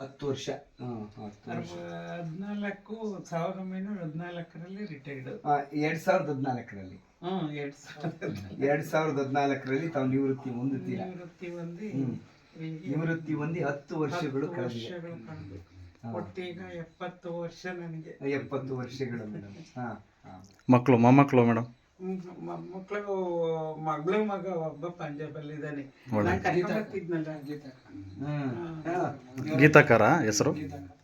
ಹತ್ತು ವರ್ಷ. ಹದಿನಾಲ್ಕು ಸಾವಿರದ ಒಂಬೈನೂರ ಹದಿನಾಲ್ಕರಲ್ಲಿ ರಿಟೈರ್ಡ್ ಎರಡ್ ಸಾವಿರದ ಹದಿನಾಲ್ಕರಲ್ಲಿ. ಹ್ಮ್ ಎರಡ್ ಸಾವಿರದ ಹದಿನಾಲ್ಕರಲ್ಲಿ ತಾವು ನಿವೃತ್ತಿ ಹೊಂದುತ್ತೀರ? ನಿವೃತ್ತಿ ಹೊಂದಿ ನಿವೃತ್ತಿ ಹೊಂದಿ ಹತ್ತು ವರ್ಷಗಳು ವರ್ಷಗಳು ಒಟ್ಟೀಗ ಎಪ್ಪತ್ತು ವರ್ಷ ನನಗೆ. ಎಪ್ಪತ್ತು ವರ್ಷಗಳು ಮೇಡಮ್. ಮಕ್ಕಳು ಮೊಮ್ಮಕ್ಕಳು ಮೇಡಮ್? ಮಕ್ಕಳು ಮಗಳು ಮಗ ಒಬ್ಬ ಪಂಜಾಬಲ್ಲಿ ಇದ್ದಾನೆ. ನಾನು. ಹಾ. ಹೆಸರು?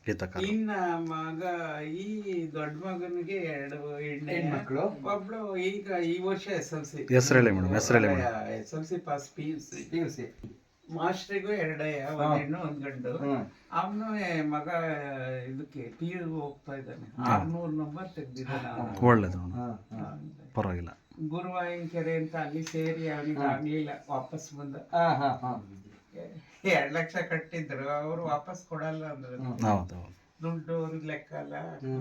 ಗೀತಾಕಾರ. ಇನ್ನ ಮಗ ಈ ದೊಡ್ಡ ಮಗನಿಗೆ ಎರಡು ಹೆಣ್ಣೆ. ಹೆಣ್ಮಕ್ಳು? ಒಬ್ಳು ಈಗ ಈ ವರ್ಷ ಎಸ್ ಎಲ್ ಸಿ. ಹೆಸರು ಹೇಳಿ ಮೇಡಮ್ ಹೆಸರು ಹೇಳಿ madam. S L C pass P U C. P U C. ಮಾಸ್ಟ್ರಿಗೂ ಎರಡೇ ಒಂದ್ ಹೆಣ್ಣು ಒಂದ್ ಗಂಡು. ಅವನು ಮಗ ಇದಕ್ಕೆ ಪಿ ಯು ಹೋಗ್ತಾ ಇದ್ದಾನೆ. ಆರ್ನೂರ್ ನಂಬರ್ ತೆಗ್ದಿದ್ದಾನೆ ಅವ್ನು. ಒಳ್ಳೇದು ಪರವಾಗಿಲ್ಲ. ಕೆರೆ ಅಂತ ಅಲ್ಲಿ ಸೇರಿ ಅವನಿಗೆ ಆಗ್ಲಿಲ್ಲ ವಾಪಸ್ ಬಂದ. ಹಾ ಹಾ ಹಾ. ಎರಡ್ ಲಕ್ಷ ಕಟ್ಟಿದ್ರು ಅವ್ರು ವಾಪಸ್ ಕೊಡಲ್ಲ ಅಂದ್ರು. ಹೌದು ಹೌದು. ದುಡ್ಡು ಅವ್ರಿಗೆ ಲೆಕ್ಕ ಅಲ್ಲ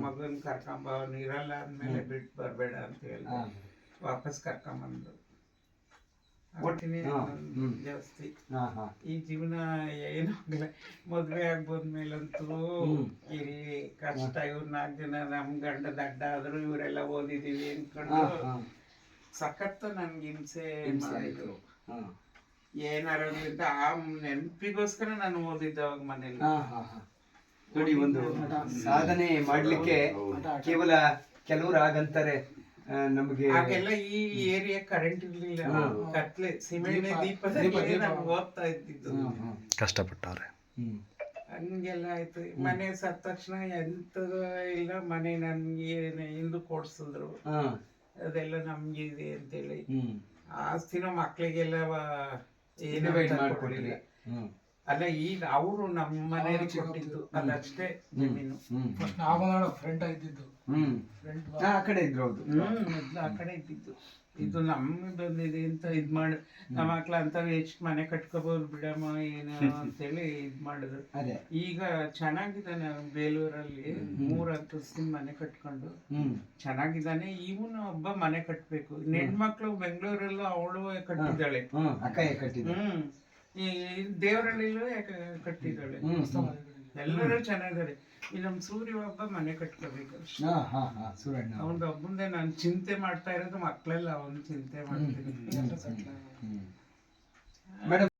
ಮಗನ್ ಕರ್ಕೊಂಬ ಅವ್ನು ಇರಲ್ಲ ಅಂದ್ಮೇಲೆ ಬಿಟ್ಟು ಬರಬೇಡ ಅಂತ ಹೇಳಿ ವಾಪಸ್ ಕರ್ಕೊಂಬಂದು ಒಟ್ಟಿನ. ಜಾಸ್ತಿ. ಈ ಜೀವನ ಏನು ಆಗಲ್ಲ ಮದ್ವೆ ಆಗ್ಬೋದ್ಮೇಲಂತೂ ಇಲ್ಲಿ ಕಷ್ಟ ಇವ್ರು ನಾಲ್ಕು ಜನ ನಮ್ ಗಂಡ ದಡ್ಡ ಆದ್ರು ಇವರೆಲ್ಲ ಓದಿದೀವಿ ಅನ್ಕೊಂಡು ಸಖತ್ತು ನನ್ಗೆ ಹಿಂಸೆ ಹಿಂಸೆ ಮಾಡಿದ್ರು. ಹಾ. ಏನಾರ ಅಂತ ಆ ನೆನಪಿಗೋಸ್ಕರ ನಾನು ಓದಿದ್ದೆ ಅವಾಗ ಮನೇಲಿ. ನೋಡಿ ಒಂದು ಸಾಧನೆ ಮಾಡ್ಲಿಕ್ಕೆ ಕೇವಲ ಕೆಲವರು ಆಗಂತಾರೆ ನಮಗೆ ಆಗೆಲ್ಲ ಈ ಏರಿಯಾ ಕರೆಂಟ್ ಇರ್ಲಿಲ್ಲ. ಕತ್ಲೆ ಸಿಮೆಂಟ್ ದೀಪ. ನಾವು ಓದ್ತಾ ಇದ್ದಿದ್ದು. ಕಷ್ಟಪಟ್ಟವ್ರೆ. ಹ್ಮ್. ಹಂಗೆಲ್ಲ ಆಯ್ತು. ಮನೆ ಸತ್ತ ತಕ್ಷಣ ಎಂತದ ಇಲ್ಲ ಮನೆ ನನ್ಗೆ ಹಿಂದು ಕೊಡ್ಸಿದ್ರು. ಅದೆಲ್ಲ ನಮ್ಗೆ ಇದೆ ಅಂತೇಳಿ. ಆಸ್ತಿನ ಮಕ್ಳಿಗೆಲ್ಲ ಏನು Divide ಅಲ್ಲ ಈಗ ಅವರು ನಮ್ಮ ಮನೆಯಲ್ಲಿ ಕೊಟ್ಟಿದ್ದು ಅಲ್ಲಷ್ಟೇ ಜಮೀನು. ಹ್ಮ್, ಫ್ರೆಂಡ್ ಆಗಿದ್ದು. ಹ್ಮ್. ಆ ಕಡೆ ಇದ್ರು ಹೌದು. ಹ್ಮ್. ಮೊದ್ಲು ಆ ಕಡೆ ಇದ್ದಿದ್ದು. ಇದು ನಮ್ಮದೊಂದಿದೆ ಅಂತ ಇದ್ ಮಾಡಿ ನಮ್ಮ ಮಕ್ಳ ಅಂತ ಎಷ್ಟು ಮನೆ ಕಟ್ಕೋಬಹುದು ಬಿಡಮ್ಮ ಏನು ಅಂತೇಳಿ ಇದ್ ಮಾಡಿದ್ರು. ಅದೇ. ಈಗ ಚೆನ್ನಾಗಿದ್ದಾನೆ ಅವ್ನು ಬೇಲೂರಲ್ಲಿ. ಮೂರ್ ಅಂತಸ್ತಿನ ಮನೆ ಕಟ್ಕೊಂಡು. ಹ್ಮ್. ಚೆನ್ನಾಗಿದ್ದಾನೆ ಇವನು ಒಬ್ಬ ಮನೆ ಕಟ್ಬೇಕು. ಹೆಣ್ಮಕ್ಳು ಬೆಂಗಳೂರಲ್ಲೂ ಅವಳು ಕಟ್ಟಿದ್ದಾಳೆ. ಹ್ಮ್. ಈ ದೇವರಳ್ಳಿಲೂ ಕಟ್ಟಿದ್ದಾಳೆ? ಹ್ಮ್ ಎಲ್ಲರೂ ಚೆನ್ನಾಗಿದ್ದಾರೆ. ಈ ನಮ್ ಸೂರ್ಯ ಹಬ್ಬ ಮನೆ ಕಟ್ಕೋಬೇಕು. ಸೂರಣ್ಣ ಅವ್ನ್ದು ನಾನು ಚಿಂತೆ ಮಾಡ್ತಾ ಇರೋದು ಮಕ್ಕಳೆಲ್ಲ ಅವನು ಚಿಂತೆ ಮಾಡ್ತೀನಿ